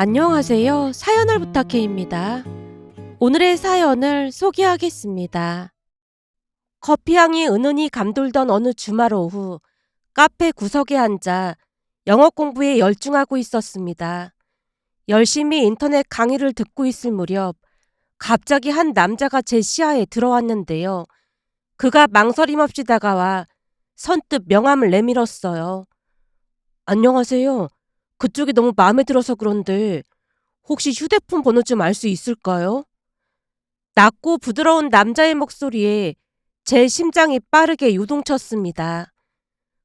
안녕하세요. 사연을 부탁해입니다. 오늘의 사연을 소개하겠습니다. 커피향이 은은히 감돌던 어느 주말 오후 카페 구석에 앉아 영어 공부에 열중하고 있었습니다. 열심히 인터넷 강의를 듣고 있을 무렵 갑자기 한 남자가 제 시야에 들어왔는데요. 그가 망설임 없이 다가와 선뜻 명함을 내밀었어요. 안녕하세요. 그쪽이 너무 마음에 들어서 그런데 혹시 휴대폰 번호 좀 알 수 있을까요? 낮고 부드러운 남자의 목소리에 제 심장이 빠르게 요동쳤습니다.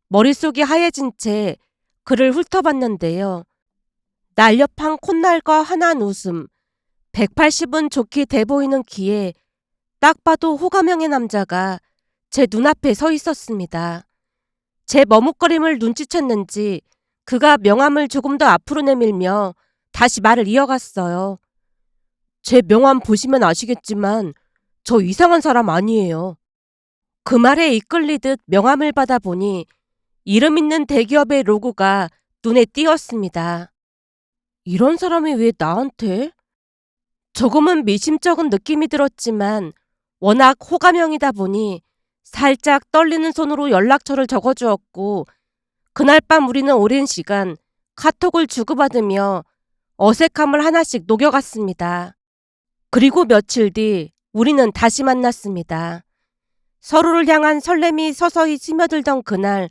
머릿속이 하얘진 채 그를 훑어봤는데요. 날렵한 콧날과 환한 웃음, 180은 좋게 돼 보이는 귀에 딱 봐도 호감형의 남자가 제 눈앞에 서 있었습니다. 제 머뭇거림을 눈치챘는지 그가 명함을 조금 더 앞으로 내밀며 다시 말을 이어갔어요. 제 명함 보시면 아시겠지만 저 이상한 사람 아니에요. 그 말에 이끌리듯 명함을 받아보니 이름 있는 대기업의 로고가 눈에 띄었습니다. 이런 사람이 왜 나한테? 조금은 미심쩍은 느낌이 들었지만 워낙 호감형이다 보니 살짝 떨리는 손으로 연락처를 적어주었고 그날 밤 우리는 오랜 시간 카톡을 주고받으며 어색함을 하나씩 녹여갔습니다. 그리고 며칠 뒤 우리는 다시 만났습니다. 서로를 향한 설렘이 서서히 스며들던 그날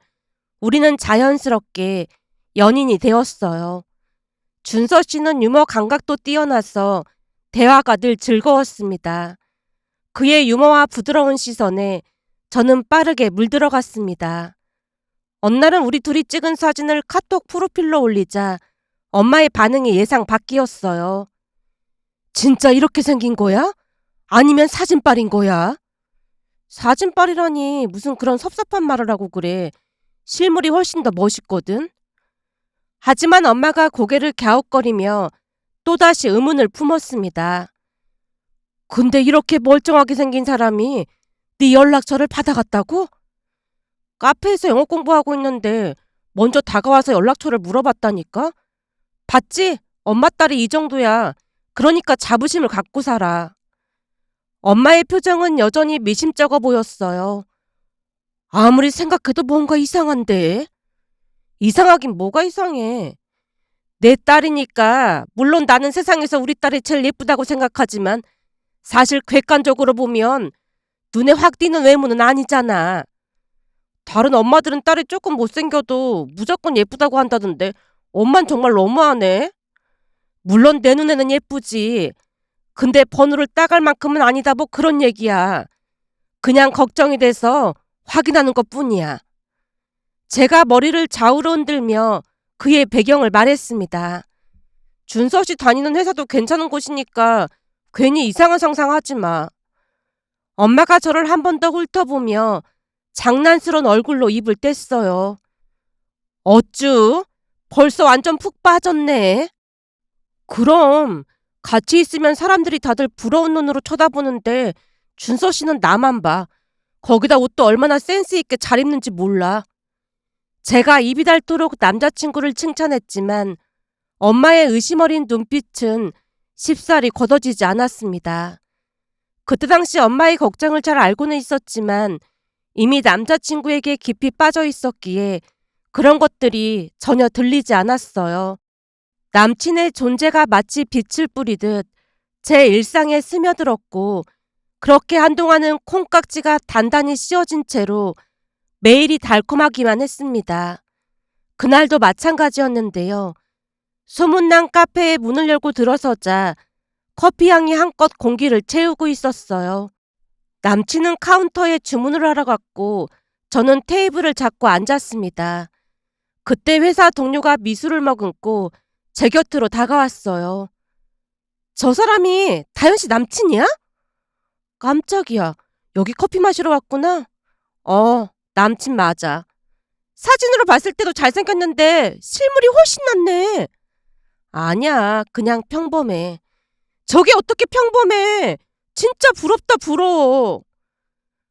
우리는 자연스럽게 연인이 되었어요. 준서 씨는 유머 감각도 뛰어나서 대화가 늘 즐거웠습니다. 그의 유머와 부드러운 시선에 저는 빠르게 물들어갔습니다. 어느 날은 우리 둘이 찍은 사진을 카톡 프로필로 올리자 엄마의 반응이 예상 밖이었어요. 진짜 이렇게 생긴 거야? 아니면 사진빨인 거야? 사진빨이라니 무슨 그런 섭섭한 말을 하고 그래. 실물이 훨씬 더 멋있거든. 하지만 엄마가 고개를 갸웃거리며 또다시 의문을 품었습니다. 근데 이렇게 멀쩡하게 생긴 사람이 네 연락처를 받아갔다고? 카페에서 영어 공부하고 있는데 먼저 다가와서 연락처를 물어봤다니까? 봤지? 엄마 딸이 이 정도야. 그러니까 자부심을 갖고 살아. 엄마의 표정은 여전히 미심쩍어 보였어요. 아무리 생각해도 뭔가 이상한데. 이상하긴 뭐가 이상해. 내 딸이니까 물론 나는 세상에서 우리 딸이 제일 예쁘다고 생각하지만 사실 객관적으로 보면 눈에 확 띄는 외모는 아니잖아. 다른 엄마들은 딸이 조금 못생겨도 무조건 예쁘다고 한다던데 엄만 정말 너무하네. 물론 내 눈에는 예쁘지. 근데 번호를 따갈 만큼은 아니다 뭐 그런 얘기야. 그냥 걱정이 돼서 확인하는 것 뿐이야. 제가 머리를 좌우로 흔들며 그의 배경을 말했습니다. 준서 씨 다니는 회사도 괜찮은 곳이니까 괜히 이상한 상상하지 마. 엄마가 저를 한 번 더 훑어보며 장난스러운 얼굴로 입을 뗐어요. 어쭈? 벌써 완전 푹 빠졌네. 그럼 같이 있으면 사람들이 다들 부러운 눈으로 쳐다보는데 준서 씨는 나만 봐. 거기다 옷도 얼마나 센스 있게 잘 입는지 몰라. 제가 입이 닳도록 남자친구를 칭찬했지만 엄마의 의심 어린 눈빛은 쉽사리 걷어지지 않았습니다. 그때 당시 엄마의 걱정을 잘 알고는 있었지만 이미 남자친구에게 깊이 빠져 있었기에 그런 것들이 전혀 들리지 않았어요. 남친의 존재가 마치 빛을 뿌리듯 제 일상에 스며들었고 그렇게 한동안은 콩깍지가 단단히 씌워진 채로 매일이 달콤하기만 했습니다. 그날도 마찬가지였는데요. 소문난 카페에 문을 열고 들어서자 커피 향이 한껏 공기를 채우고 있었어요. 남친은 카운터에 주문을 하러 갔고 저는 테이블을 잡고 앉았습니다. 그때 회사 동료가 미술을 머금고 제 곁으로 다가왔어요. 저 사람이 다현 씨 남친이야? 깜짝이야. 여기 커피 마시러 왔구나. 어, 남친 맞아. 사진으로 봤을 때도 잘생겼는데 실물이 훨씬 낫네. 아니야, 그냥 평범해. 저게 어떻게 평범해? 진짜 부럽다 부러워.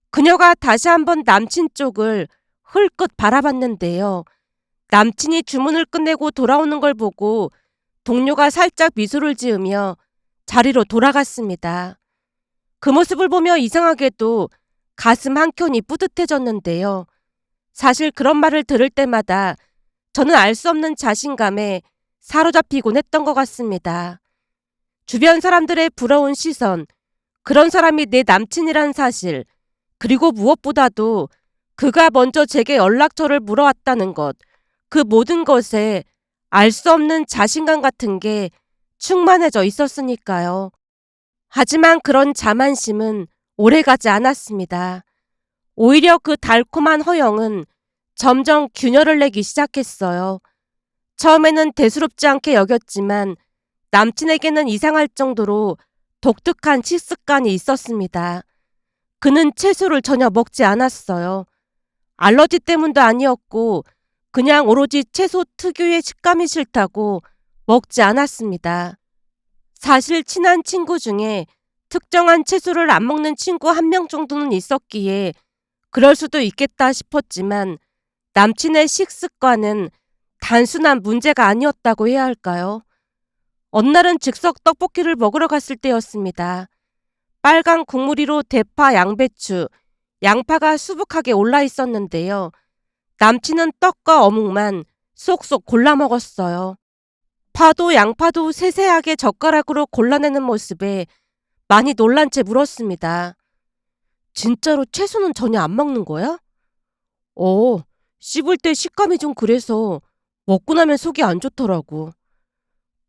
그녀가 다시 한번 남친 쪽을 흘끗 바라봤는데요. 남친이 주문을 끝내고 돌아오는 걸 보고 동료가 살짝 미소를 지으며 자리로 돌아갔습니다. 그 모습을 보며 이상하게도 가슴 한켠이 뿌듯해졌는데요. 사실 그런 말을 들을 때마다 저는 알 수 없는 자신감에 사로잡히곤 했던 것 같습니다. 주변 사람들의 부러운 시선, 그런 사람이 내 남친이란 사실, 그리고 무엇보다도 그가 먼저 제게 연락처를 물어왔다는 것, 그 모든 것에 알 수 없는 자신감 같은 게 충만해져 있었으니까요. 하지만 그런 자만심은 오래가지 않았습니다. 오히려 그 달콤한 허영은 점점 균열을 내기 시작했어요. 처음에는 대수롭지 않게 여겼지만 남친에게는 이상할 정도로 독특한 식습관이 있었습니다. 그는 채소를 전혀 먹지 않았어요. 알러지 때문도 아니었고 그냥 오로지 채소 특유의 식감이 싫다고 먹지 않았습니다. 사실 친한 친구 중에 특정한 채소를 안 먹는 친구 한 명 정도는 있었기에 그럴 수도 있겠다 싶었지만 남친의 식습관은 단순한 문제가 아니었다고 해야 할까요? 어느 날은 즉석 떡볶이를 먹으러 갔을 때였습니다. 빨간 국물 위로 대파, 양배추, 양파가 수북하게 올라 있었는데요. 남친은 떡과 어묵만 쏙쏙 골라 먹었어요. 파도 양파도 세세하게 젓가락으로 골라내는 모습에 많이 놀란 채 물었습니다. 진짜로 채소는 전혀 안 먹는 거야? 어, 씹을 때 식감이 좀 그래서 먹고 나면 속이 안 좋더라고.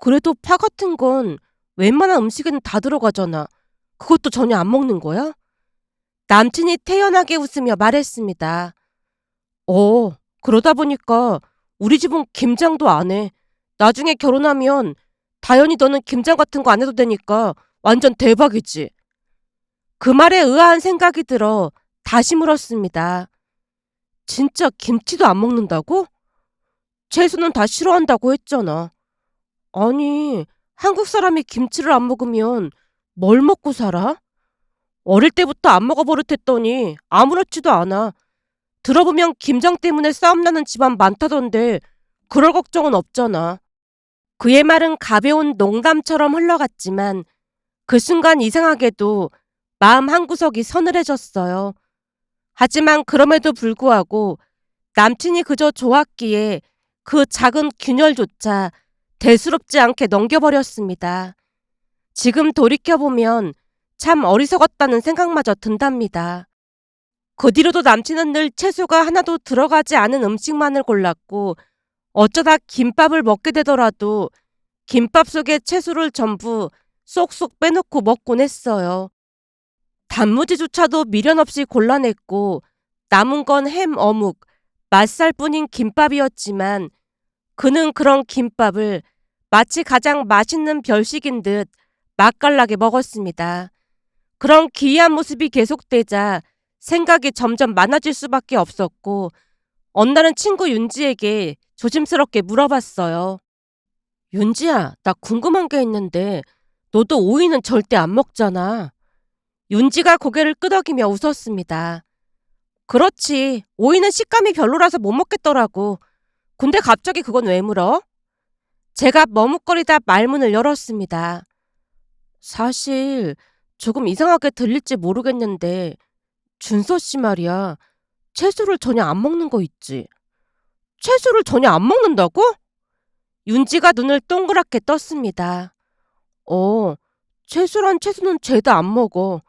그래도 파 같은 건 웬만한 음식에는 다 들어가잖아. 그것도 전혀 안 먹는 거야? 남친이 태연하게 웃으며 말했습니다. 어, 그러다 보니까 우리 집은 김장도 안 해. 나중에 결혼하면 다현이 너는 김장 같은 거 안 해도 되니까 완전 대박이지. 그 말에 의아한 생각이 들어 다시 물었습니다. 진짜 김치도 안 먹는다고? 채소는 다 싫어한다고 했잖아. 아니, 한국 사람이 김치를 안 먹으면 뭘 먹고 살아? 어릴 때부터 안 먹어 버릇했더니 아무렇지도 않아. 들어보면 김장 때문에 싸움 나는 집안 많다던데 그럴 걱정은 없잖아. 그의 말은 가벼운 농담처럼 흘러갔지만 그 순간 이상하게도 마음 한구석이 서늘해졌어요. 하지만 그럼에도 불구하고 남친이 그저 좋았기에 그 작은 균열조차 대수롭지 않게 넘겨버렸습니다. 지금 돌이켜보면 참 어리석었다는 생각마저 든답니다. 그 뒤로도 남친은 늘 채소가 하나도 들어가지 않은 음식만을 골랐고 어쩌다 김밥을 먹게 되더라도 김밥 속에 채소를 전부 쏙쏙 빼놓고 먹곤 했어요. 단무지조차도 미련 없이 골라냈고 남은 건 햄 어묵, 맛살뿐인 김밥이었지만 그는 그런 김밥을 마치 가장 맛있는 별식인 듯 맛깔나게 먹었습니다. 그런 기이한 모습이 계속되자 생각이 점점 많아질 수밖에 없었고 날은 친구 윤지에게 조심스럽게 물어봤어요. 윤지야, 나 궁금한 게 있는데 너도 오이는 절대 안 먹잖아. 윤지가 고개를 끄덕이며 웃었습니다. 그렇지. 오이는 식감이 별로라서 못 먹겠더라고. 근데 갑자기 그건 왜 물어? 제가 머뭇거리다 말문을 열었습니다. 사실 조금 이상하게 들릴지 모르겠는데 준서 씨 말이야. 채소를 전혀 안 먹는 거 있지. 채소를 전혀 안 먹는다고? 윤지가 눈을 동그랗게 떴습니다. 어, 채소란 채소는 죄다 안 먹어.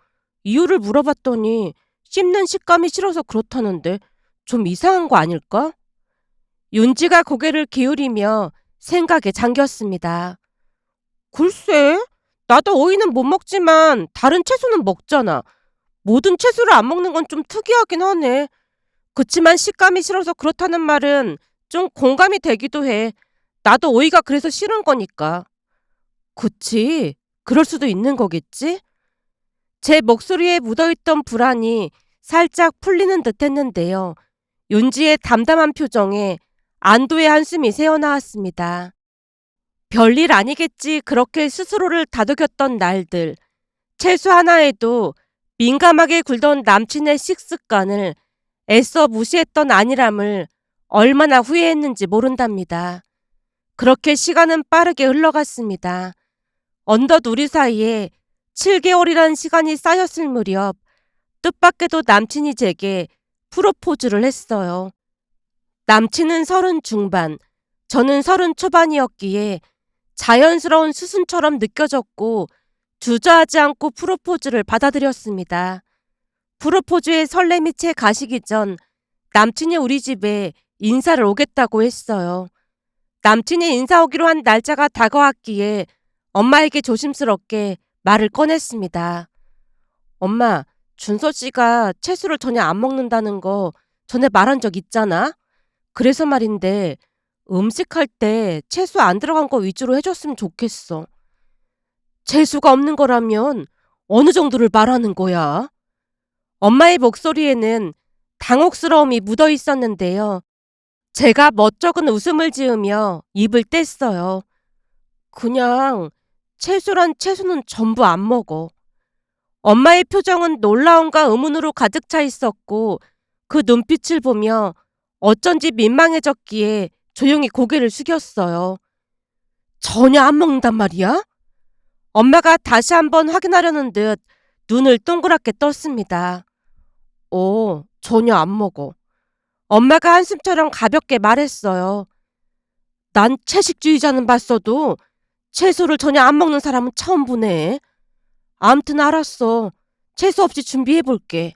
이유를 물어봤더니 씹는 식감이 싫어서 그렇다는데 좀 이상한 거 아닐까? 윤지가 고개를 기울이며 생각에 잠겼습니다. 글쎄, 나도 오이는 못 먹지만 다른 채소는 먹잖아. 모든 채소를 안 먹는 건 좀 특이하긴 하네. 그치만 식감이 싫어서 그렇다는 말은 좀 공감이 되기도 해. 나도 오이가 그래서 싫은 거니까. 그치. 그럴 수도 있는 거겠지? 제 목소리에 묻어있던 불안이 살짝 풀리는 듯 했는데요. 윤지의 담담한 표정에 안도의 한숨이 새어나왔습니다. 별일 아니겠지 그렇게 스스로를 다독였던 날들. 채소 하나에도 민감하게 굴던 남친의 식습관을 애써 무시했던 아니람을 얼마나 후회했는지 모른답니다. 그렇게 시간은 빠르게 흘러갔습니다. 언덧 우리 사이에 7개월이라는 시간이 쌓였을 무렵 뜻밖에도 남친이 제게 프로포즈를 했어요. 남친은 서른 중반, 저는 서른 초반이었기에 자연스러운 수순처럼 느껴졌고 주저하지 않고 프로포즈를 받아들였습니다. 프로포즈의 설렘이 채 가시기 전 남친이 우리 집에 인사를 오겠다고 했어요. 남친이 인사 오기로 한 날짜가 다가왔기에 엄마에게 조심스럽게 말을 꺼냈습니다. 엄마, 준서 씨가 채소를 전혀 안 먹는다는 거 전에 말한 적 있잖아? 그래서 말인데 음식할 때 채소 안 들어간 거 위주로 해줬으면 좋겠어. 채소가 없는 거라면 어느 정도를 말하는 거야? 엄마의 목소리에는 당혹스러움이 묻어 있었는데요. 제가 멋쩍은 웃음을 지으며 입을 뗐어요. 그냥 채소란 채소는 전부 안 먹어. 엄마의 표정은 놀라움과 의문으로 가득 차 있었고 그 눈빛을 보며 어쩐지 민망해졌기에 조용히 고개를 숙였어요. 전혀 안 먹는단 말이야? 엄마가 다시 한번 확인하려는 듯 눈을 동그랗게 떴습니다. 오, 전혀 안 먹어. 엄마가 한숨처럼 가볍게 말했어요. 난 채식주의자는 봤어도 채소를 전혀 안 먹는 사람은 처음 보네. 암튼 알았어. 채소 없이 준비해 볼게.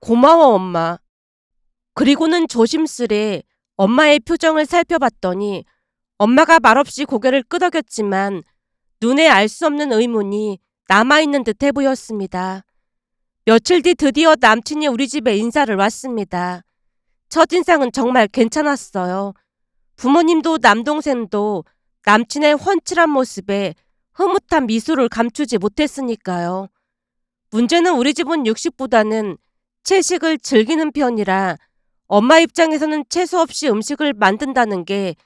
고마워, 엄마. 그리고는 조심스레 엄마의 표정을 살펴봤더니 엄마가 말없이 고개를 끄덕였지만 눈에 알 수 없는 의문이 남아있는 듯해 보였습니다. 며칠 뒤 드디어 남친이 우리 집에 인사를 왔습니다. 첫인상은 정말 괜찮았어요. 부모님도 남동생도 남친의 훤칠한 모습에 흐뭇한 미소를 감추지 못했으니까요. 문제는 우리 집은 육식보다는 채식을 즐기는 편이라 엄마 입장에서는 채소 없이 음식을 만든다는 게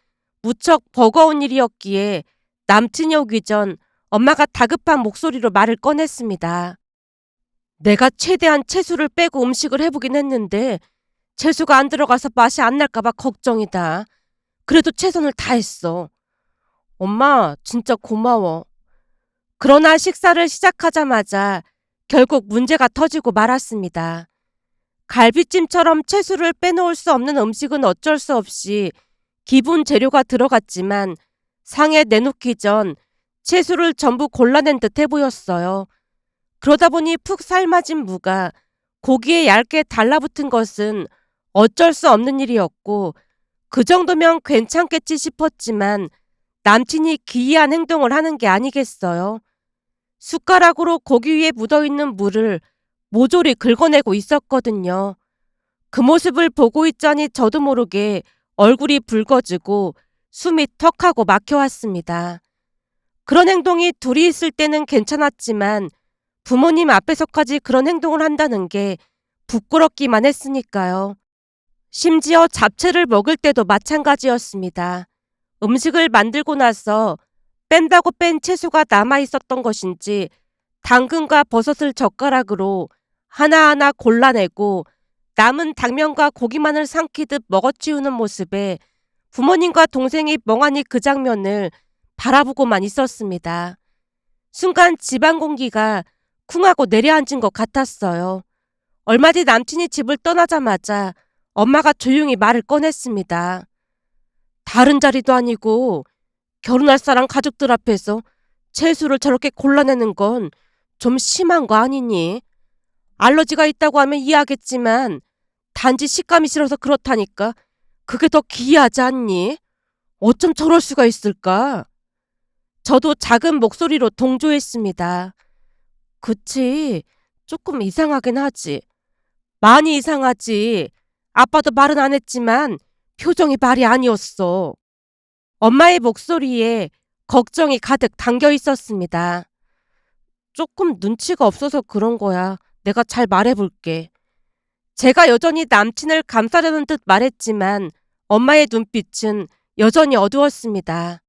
무척 버거운 일이었기에 남친이 오기 전 엄마가 다급한 목소리로 말을 꺼냈습니다. 내가 최대한 채소를 빼고 음식을 해보긴 했는데 채소가 안 들어가서 맛이 안 날까봐 걱정이다. 그래도 최선을 다했어. 엄마, 진짜 고마워. 그러나 식사를 시작하자마자 결국 문제가 터지고 말았습니다. 갈비찜처럼 채소를 빼놓을 수 없는 음식은 어쩔 수 없이 기본 재료가 들어갔지만 상에 내놓기 전 채소를 전부 골라낸 듯해 보였어요. 그러다 보니 푹 삶아진 무가 고기에 얇게 달라붙은 것은 어쩔 수 없는 일이었고 그 정도면 괜찮겠지 싶었지만 남친이 기이한 행동을 하는 게 아니겠어요. 숟가락으로 고기 위에 묻어있는 물을 모조리 긁어내고 있었거든요. 그 모습을 보고 있자니 저도 모르게 얼굴이 붉어지고 숨이 턱하고 막혀왔습니다. 그런 행동이 둘이 있을 때는 괜찮았지만 부모님 앞에서까지 그런 행동을 한다는 게 부끄럽기만 했으니까요. 심지어 잡채를 먹을 때도 마찬가지였습니다. 음식을 만들고 나서 뺀다고 뺀 채소가 남아 있었던 것인지 당근과 버섯을 젓가락으로 하나하나 골라내고 남은 당면과 고기만을 삼키듯 먹어치우는 모습에 부모님과 동생이 멍하니 그 장면을 바라보고만 있었습니다. 순간 집안 공기가 쿵하고 내려앉은 것 같았어요. 얼마 뒤 남친이 집을 떠나자마자 엄마가 조용히 말을 꺼냈습니다. 다른 자리도 아니고 결혼할 사람 가족들 앞에서 채소를 저렇게 골라내는 건 좀 심한 거 아니니? 알러지가 있다고 하면 이해하겠지만 단지 식감이 싫어서 그렇다니까 그게 더 기이하지 않니? 어쩜 저럴 수가 있을까? 저도 작은 목소리로 동조했습니다. 그치, 조금 이상하긴 하지. 많이 이상하지. 아빠도 말은 안 했지만 표정이 말이 아니었어. 엄마의 목소리에 걱정이 가득 담겨 있었습니다. 조금 눈치가 없어서 그런 거야. 내가 잘 말해볼게. 제가 여전히 남친을 감싸려는 듯 말했지만 엄마의 눈빛은 여전히 어두웠습니다.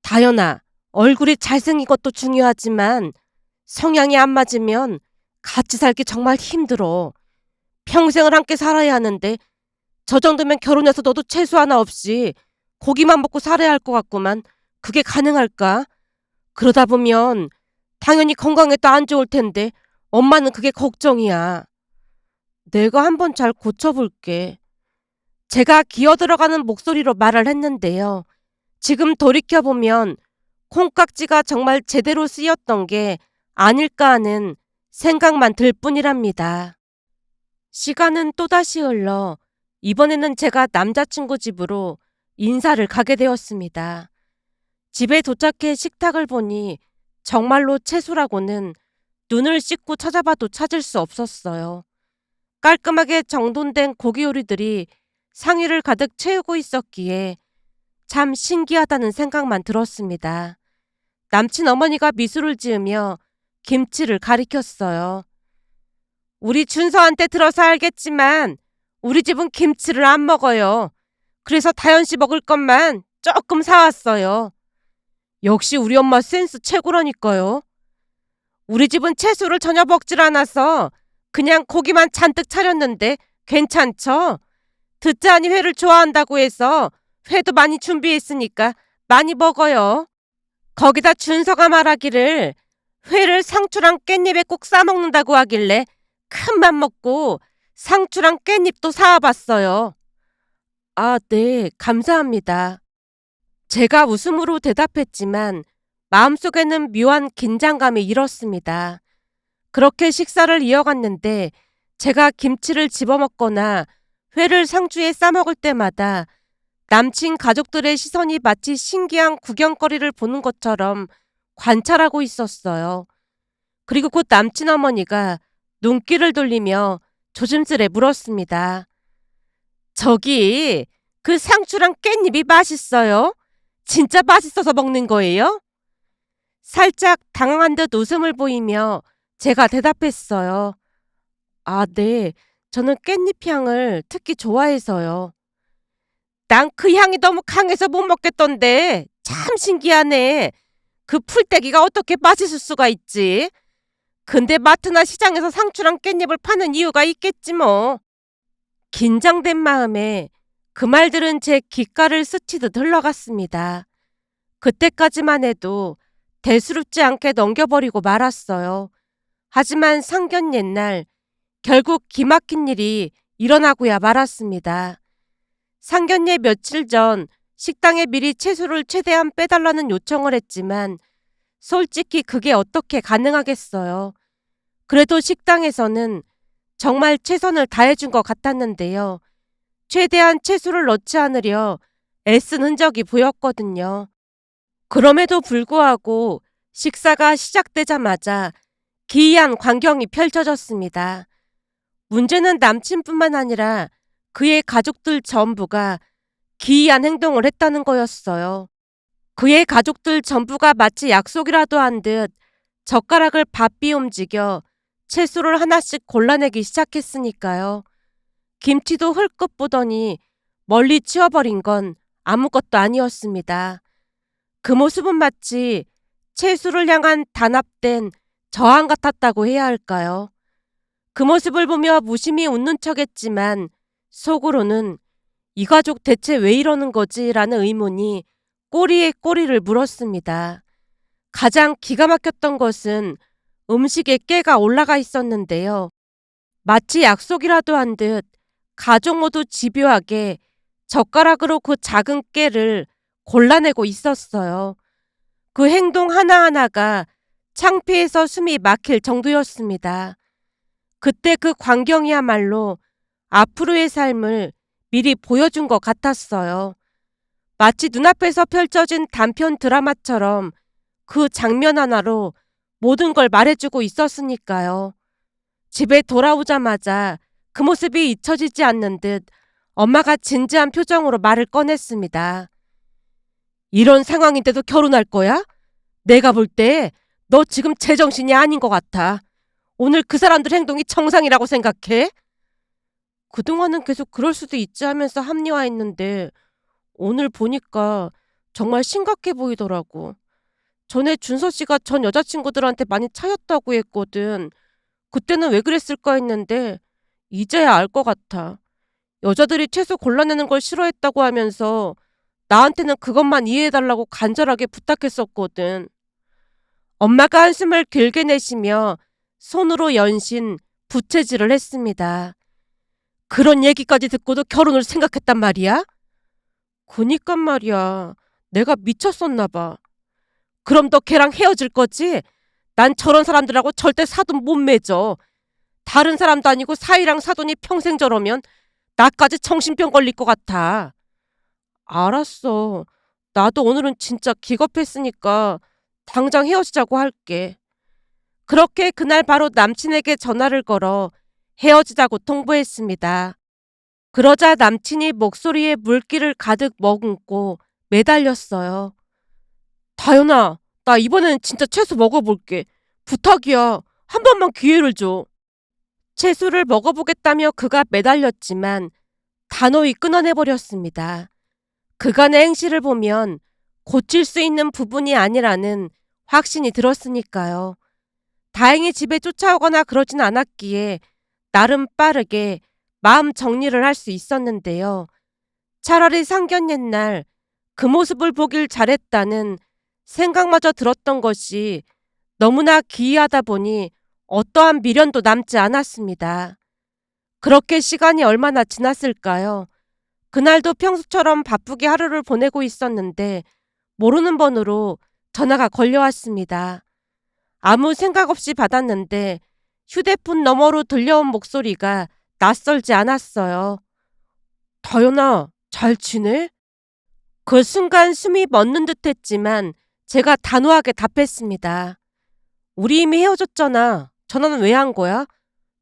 다연아, 얼굴이 잘생긴 것도 중요하지만 성향이 안 맞으면 같이 살기 정말 힘들어. 평생을 함께 살아야 하는데 저 정도면 결혼해서 너도 채소 하나 없이 고기만 먹고 살아야 할 것 같구만. 그게 가능할까? 그러다 보면 당연히 건강에 또안 좋을 텐데 엄마는 그게 걱정이야. 내가 한번 잘 고쳐볼게. 제가 기어 들어가는 목소리로 말을 했는데요. 지금 돌이켜보면 콩깍지가 정말 제대로 쓰였던 게 아닐까 하는 생각만 들 뿐이랍니다. 시간은 또다시 흘러 이번에는 제가 남자친구 집으로 인사를 가게 되었습니다. 집에 도착해 식탁을 보니 정말로 채소라고는 눈을 씻고 찾아봐도 찾을 수 없었어요. 깔끔하게 정돈된 고기 요리들이 상의를 가득 채우고 있었기에 참 신기하다는 생각만 들었습니다. 남친 어머니가 미소를 지으며 김치를 가리켰어요. 우리 준서한테 들어서 알겠지만 우리 집은 김치를 안 먹어요. 그래서 다현 씨 먹을 것만 조금 사왔어요. 역시 우리 엄마 센스 최고라니까요. 우리 집은 채소를 전혀 먹질 않아서 그냥 고기만 잔뜩 차렸는데 괜찮죠? 듣자니 회를 좋아한다고 해서 회도 많이 준비했으니까 많이 먹어요. 거기다 준서가 말하기를 회를 상추랑 깻잎에 꼭 싸먹는다고 하길래 큰 맘 먹고 상추랑 깻잎도 사와봤어요. 아, 네, 감사합니다. 제가 웃음으로 대답했지만 마음속에는 묘한 긴장감이 일었습니다. 그렇게 식사를 이어갔는데 제가 김치를 집어먹거나 회를 상추에 싸먹을 때마다 남친 가족들의 시선이 마치 신기한 구경거리를 보는 것처럼 관찰하고 있었어요. 그리고 곧 남친 어머니가 눈길을 돌리며 조심스레 물었습니다. 저기, 그 상추랑 깻잎이 맛있어요? 진짜 맛있어서 먹는 거예요? 살짝 당황한 듯 웃음을 보이며 제가 대답했어요. 아, 네. 저는 깻잎 향을 특히 좋아해서요. 난 그 향이 너무 강해서 못 먹겠던데. 참 신기하네. 그 풀떼기가 어떻게 맛있을 수가 있지? 근데 마트나 시장에서 상추랑 깻잎을 파는 이유가 있겠지 뭐. 긴장된 마음에 그 말들은 제 귓가를 스치듯 흘러갔습니다. 그때까지만 해도 대수롭지 않게 넘겨버리고 말았어요. 하지만 상견 옛날 결국 기막힌 일이 일어나고야 말았습니다. 상견례 며칠 전 식당에 미리 채소를 최대한 빼달라는 요청을 했지만 솔직히 그게 어떻게 가능하겠어요. 그래도 식당에서는 정말 최선을 다해준 것 같았는데요. 최대한 채소를 넣지 않으려 애쓴 흔적이 보였거든요. 그럼에도 불구하고 식사가 시작되자마자 기이한 광경이 펼쳐졌습니다. 문제는 남친뿐만 아니라 그의 가족들 전부가 기이한 행동을 했다는 거였어요. 그의 가족들 전부가 마치 약속이라도 한 듯 젓가락을 바삐 움직여 채소를 하나씩 골라내기 시작했으니까요. 김치도 헐끗 보더니 멀리 치워버린 건 아무것도 아니었습니다. 그 모습은 마치 채수를 향한 단합된 저항 같았다고 해야 할까요? 그 모습을 보며 무심히 웃는 척했지만 속으로는 이 가족 대체 왜 이러는 거지? 라는 의문이 꼬리에 꼬리를 물었습니다. 가장 기가 막혔던 것은 음식에 깨가 올라가 있었는데요. 마치 약속이라도 한 듯 가족 모두 집요하게 젓가락으로 그 작은 깨를 골라내고 있었어요. 그 행동 하나하나가 창피해서 숨이 막힐 정도였습니다. 그때 그 광경이야말로 앞으로의 삶을 미리 보여준 것 같았어요. 마치 눈앞에서 펼쳐진 단편 드라마처럼 그 장면 하나로 모든 걸 말해주고 있었으니까요. 집에 돌아오자마자 그 모습이 잊혀지지 않는 듯 엄마가 진지한 표정으로 말을 꺼냈습니다. 이런 상황인데도 결혼할 거야? 내가 볼 때 너 지금 제정신이 아닌 것 같아. 오늘 그 사람들 행동이 정상이라고 생각해? 그동안은 계속 그럴 수도 있지 하면서 합리화했는데 오늘 보니까 정말 심각해 보이더라고. 전에 준서 씨가 전 여자친구들한테 많이 차였다고 했거든. 그때는 왜 그랬을까 했는데 이제야 알 것 같아. 여자들이 채소 골라내는 걸 싫어했다고 하면서 나한테는 그것만 이해해달라고 간절하게 부탁했었거든. 엄마가 한숨을 길게 내쉬며 손으로 연신 부채질을 했습니다. 그런 얘기까지 듣고도 결혼을 생각했단 말이야? 그니까 말이야. 내가 미쳤었나 봐. 그럼 너 걔랑 헤어질 거지? 난 저런 사람들하고 절대 사돈 못 맺어. 다른 사람도 아니고 사이랑 사돈이 평생 저러면 나까지 정신병 걸릴 것 같아. 알았어. 나도 오늘은 진짜 기겁했으니까 당장 헤어지자고 할게. 그렇게 그날 바로 남친에게 전화를 걸어 헤어지자고 통보했습니다. 그러자 남친이 목소리에 물기를 가득 머금고 매달렸어요. 다현아, 나 이번에는 진짜 채소 먹어볼게. 부탁이야. 한 번만 기회를 줘. 채소를 먹어보겠다며 그가 매달렸지만 단호히 끊어내버렸습니다. 그간의 행실을 보면 고칠 수 있는 부분이 아니라는 확신이 들었으니까요. 다행히 집에 쫓아오거나 그러진 않았기에 나름 빠르게 마음 정리를 할 수 있었는데요. 차라리 상견 옛날 그 모습을 보길 잘했다는 생각마저 들었던 것이 너무나 기이하다 보니 어떠한 미련도 남지 않았습니다. 그렇게 시간이 얼마나 지났을까요? 그날도 평소처럼 바쁘게 하루를 보내고 있었는데 모르는 번호로 전화가 걸려왔습니다. 아무 생각 없이 받았는데 휴대폰 너머로 들려온 목소리가 낯설지 않았어요. 다현아, 잘 지내? 그 순간 숨이 멎는 듯 했지만 제가 단호하게 답했습니다. 우리 이미 헤어졌잖아. 전화는 왜 한 거야?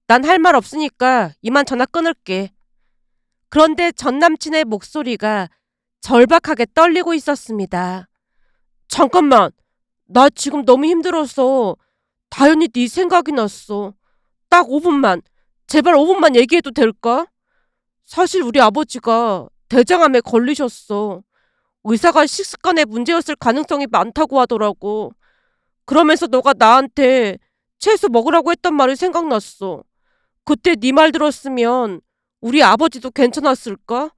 난 할 말 없으니까 이만 전화 끊을게. 그런데 전 남친의 목소리가 절박하게 떨리고 있었습니다. 잠깐만. 나 지금 너무 힘들어서 다현이 네 생각이 났어. 딱 5분만. 제발 5분만 얘기해도 될까? 사실 우리 아버지가 대장암에 걸리셨어. 의사가 식습관에 문제였을 가능성이 많다고 하더라고. 그러면서 너가 나한테 채소 먹으라고 했던 말이 생각났어. 그때 네 말 들었으면 우리 아버지도 괜찮았을까?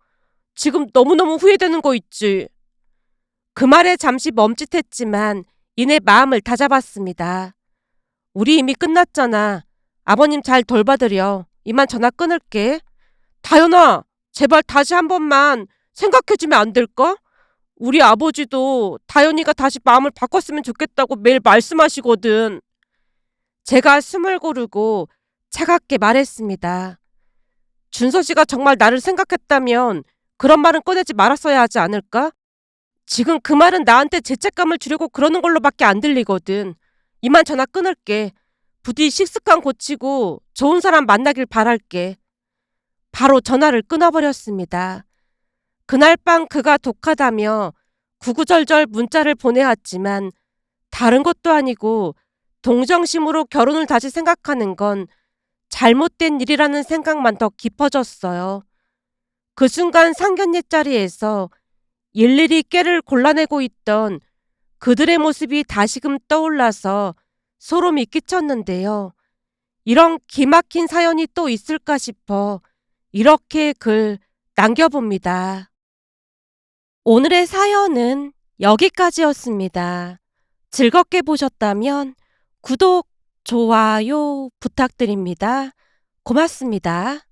지금 너무너무 후회되는 거 있지. 그 말에 잠시 멈칫했지만 이내 마음을 다잡았습니다. 우리 이미 끝났잖아. 아버님 잘 돌봐드려. 이만 전화 끊을게. 다현아, 제발 다시 한 번만 생각해주면 안 될까? 우리 아버지도 다현이가 다시 마음을 바꿨으면 좋겠다고 매일 말씀하시거든. 제가 숨을 고르고 차갑게 말했습니다. 준서 씨가 정말 나를 생각했다면 그런 말은 꺼내지 말았어야 하지 않을까? 지금 그 말은 나한테 죄책감을 주려고 그러는 걸로밖에 안 들리거든. 이만 전화 끊을게. 부디 식습관 고치고 좋은 사람 만나길 바랄게. 바로 전화를 끊어버렸습니다. 그날 밤 그가 독하다며 구구절절 문자를 보내왔지만 다른 것도 아니고 동정심으로 결혼을 다시 생각하는 건 잘못된 일이라는 생각만 더 깊어졌어요. 그 순간 상견례 자리에서 일일이 깨를 골라내고 있던 그들의 모습이 다시금 떠올라서 소름이 끼쳤는데요. 이런 기막힌 사연이 또 있을까 싶어 이렇게 글 남겨봅니다. 오늘의 사연은 여기까지였습니다. 즐겁게 보셨다면 구독, 좋아요 부탁드립니다. 고맙습니다.